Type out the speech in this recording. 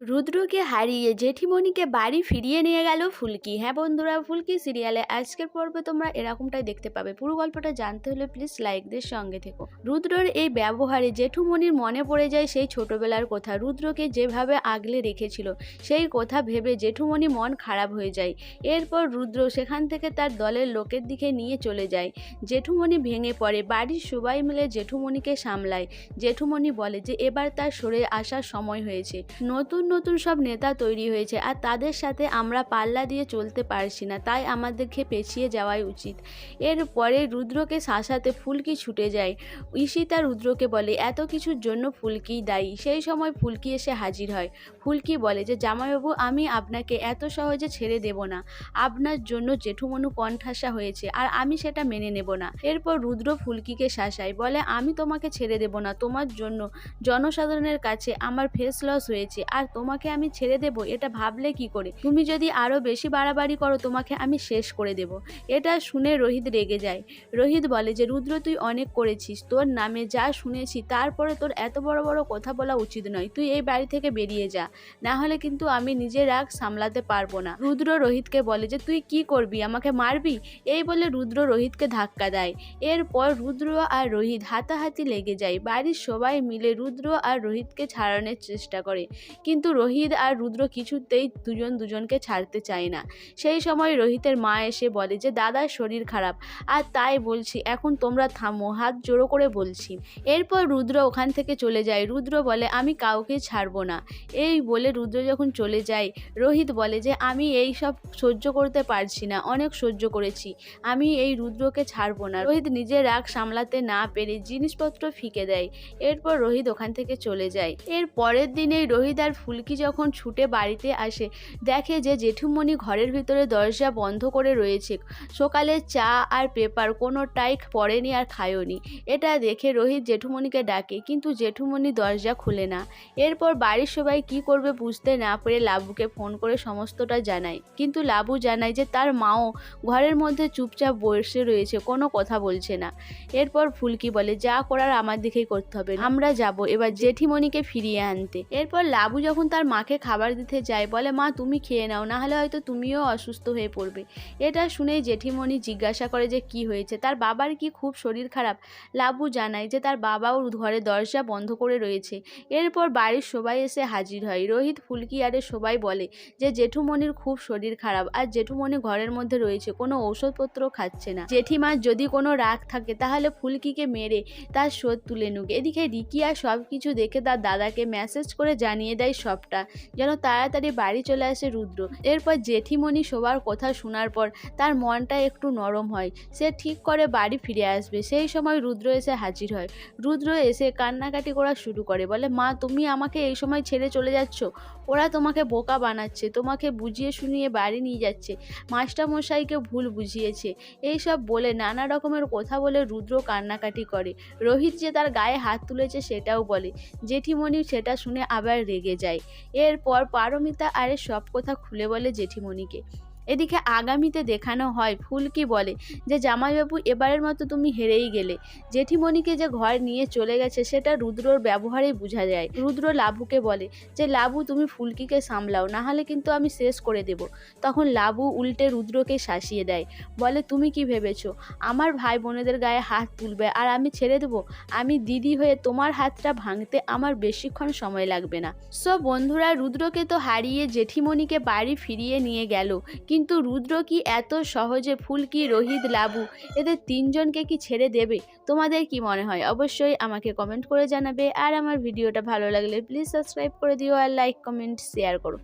রুদ্রকে হারিয়ে জেঠিমণিকে বাড়ি ফিরিয়ে নিয়ে গেল ফুলকি। হ্যাঁ বন্ধুরা, ফুলকি সিরিয়ালে আজকের পর্বে তোমরা এরকমটাই দেখতে পাবে। পুরো গল্পটা জানতে হলে প্লিজ লাইকদের সঙ্গে থেকো। রুদ্রর এই ব্যবহারে জেঠুমণির মনে পড়ে যায় সেই ছোটবেলার কথা। রুদ্রকে যেভাবে আগলে রেখেছিল, সেই কথা ভেবে জেঠুমণি মন খারাপ হয়ে যায়। এরপর রুদ্র সেখান থেকে তার দলের লোকের দিকে নিয়ে চলে যায়। জেঠুমণি ভেঙে পড়ে। বাড়ির সবাই মিলে জেঠুমণিকে সামলায়। জেঠুমণি বলে যে, এবার তার সরে আসার সময় হয়েছে। নতুন নতুন সব নেতা তৈরি হয়েছে আর তাদের সাথে আমরা পাল্লা দিয়ে চলতে পারছি না, তাই আমাদেরকে পেছিয়ে যাওয়াই উচিত। এরপরে রুদ্রকে শাসাতে ফুলকি ছুটে যায়। ঈশিতা রুদ্রকে বলে, এত কিছুর জন্য ফুলকি দায়ী। সেই সময় ফুলকি এসে হাজির হয়। ফুলকি বলে যে, জামাইবাবু, আমি আপনাকে এত সহজে ছেড়ে দেব না। আপনার জন্য জেঠুমনু কণ্ঠাসা হয়েছে আর আমি সেটা মেনে নেব না। এরপর রুদ্র ফুলকিকে শাসায়, বলে, আমি তোমাকে ছেড়ে দেব না। তোমার জন্য জনসাধারণের কাছে আমার ফেস লস হয়েছে আর তোমাকে আমি ছেড়ে দেব, এটা ভাবলে কি করে? তুমি যদি আরও বেশি বাড়াবাড়ি করো, তোমাকে আমি শেষ করে দেব। এটা শুনে রোহিত রেগে যায়। রোহিত বলে যে, রুদ্র, তুই অনেক করেছিস। তোর নামে যা শুনেছি, তারপরে তোর এত বড় বড় কথা বলা উচিত নয়। তুই এই বাড়ি থেকে বেরিয়ে যা। না হলে কিন্তু আমি নিজের রাগ সামলাতে পারব না। রুদ্র রোহিতকে বলে যে, তুই কি করবি? আমাকে মারবি? এই বলে রুদ্র রোহিতকে ধাক্কা দেয়। এরপর রুদ্র আর রোহিত হাতাহাতি লেগে যায়। বাড়ির সবাই মিলে রুদ্র আর রোহিতকে ছাড়ানোর চেষ্টা করে। কিন্তু রোহিত আর রুদ্র কিছুতেই দুজন দুজনকে ছাড়তে চায় না। সেই সময় রোহিতের মা এসে বলে যে দাদার শরীর খারাপ। আর তাই বলছি, এখন তোমরা থামো, হাত জোড়ো করে বলছি। এরপর রুদ্র ওখান থেকে চলে যায়। রুদ্র বলে, আমি কাউকে ছাড়বো না। এই বলে রুদ্র যখন চলে যায়, রোহিত বলে যে, আমি এই সব সহ্য করতে পারছি না, অনেক সহ্য করেছি। আমি এই রুদ্রকে ছাড়বো না। রোহিত নিজের রাগ সামলাতে না পেরে জিনিসপত্র ফিকে দেয়। এরপর রোহিত ওখান থেকে চলে যায়। এর পরের দিনেই রোহিত আর ফুলকি যখন ছুটে বাড়িতে আসে, দেখে যে জেঠুমণি ঘরের ভিতরে দরজা বন্ধ করে রয়েছে। সকালে চা আর পেপার কোনোটাই পড়েনি আর খায়নি। এটা দেখে রোহিত জেঠুমণিকে ডাকে, কিন্তু জেঠুমণি দরজা খুলে না। এরপর বাড়ির সবাই কি করবে বুঝতে না পেরে লাবুকে ফোন করে সমস্তটা জানায়। কিন্তু লাবু জানায় যে তার মাও ঘরের মধ্যে চুপচাপ বসে রয়েছে, কোনো কথা বলছে না। এরপর ফুলকি বলে, যা করার আমার দিকেই করতে হবে। আমরা যাব। এবার জেঠিমণিকে ফিরিয়ে আনতে। এরপর লাবু যখন তার মাকে খাবার দিতে যায়, বলে, মা, তুমি খেয়ে নাও না হলে হয়তো তুমিও অসুস্থ হয়ে পড়বে। এটা শুনেই জেঠিমণি জিজ্ঞাসা করে যে, কি হয়েছে? তার বাবার কি খুব শরীর খারাপ? লাবু জানায় যে, তার বাবাও ঘরে দরজা বন্ধ করে রয়েছে। এরপর বাড়ির সবাই এসে হাজির হয়। রোহিত ফুলকি আরে সবাই বলে যে, জেঠুমণির খুব শরীর খারাপ, আর জেঠুমণি ঘরের মধ্যে রয়েছে, কোনো ঔষধপত্র খাচ্ছে না। জেঠিমার যদি কোনো রাগ থাকে, তাহলে ফুলকিকে মেরে তার শোধ তুলে নুক। এদিকে রিকিয়া সব কিছু দেখে তার দাদাকে মেসেজ করে জানিয়ে দেয় সবটা। যেন তাড়াতাড়ি বাড়ি চলে আসে রুদ্র। এরপর জেঠিমণি সবার কথা শোনার পর তার মনটা একটু নরম হয়। সে ঠিক করে বাড়ি ফিরে আসবে। সেই সময় রুদ্র এসে হাজির হয়। রুদ্র এসে কান্নাকাটি করা শুরু করে। বলে, মা, তুমি আমাকে এই সময় ছেড়ে চলে যাচ্ছ? ওরা তোমাকে বোকা বানাচ্ছে, তোমাকে বুঝিয়ে শুনিয়ে বাড়ি নিয়ে যাচ্ছে। মাস্টারমশাইকে ভুল বুঝিয়েছে। এইসব বলে নানা রকমের কথা বলে রুদ্র কান্নাকাটি করে। রোহিত যে তার গায়ে হাত তুলেছে সেটাও বলে। জেঠিমণি সেটা শুনে আবার রেগে যায়। এরপর পারমিতা আরে সব কথা খুলে বলে জেঠিমণিকে। এদিকে আগামীতে দেখানো হয় ফুলকি বলে? যে জামাইবাবু এবারের মতো তুমি হেরেই গেলে। জেঠিমণিকে যে ঘর নিয়ে চলে গেছে, সেটা রুদ্রর ব্যবহারেই বোঝা যায়। রুদ্র লাবুকে বলে, যে লাবু, তুমি ফুলকিকে সামলাও না হলে কিন্তু আমি শেষ করে দেব। তখন লাবু উল্টে রুদ্রকে শাসিয়ে দেয়। বলে, তুমি কি ভেবেছো? আমার ভাই বোনেদের গায়ে হাত তুলবে আর আমি ছেড়ে দেবো? আমি দিদি হয়ে তোমার হাতটা ভাঙতে আমার বেশিক্ষণ সময় লাগবে না। সো বন্ধুরা, রুদ্রকে তো হারিয়ে জেঠিমণিকে বাড়ি ফিরিয়ে নিয়ে গেল। কিন্তু রুদ্র কি এত সহজে ফুল কি রোহিত, লাবু, এদের তিনজনকে কি ছেড়ে দেবে? তোমাদের কি মনে হয়? অবশ্যই আমাকে কমেন্ট করে জানাবে। আর আমার ভিডিওটা ভালো লাগলে প্লিজ সাবস্ক্রাইব করে দিও আর লাইক কমেন্ট শেয়ার করো।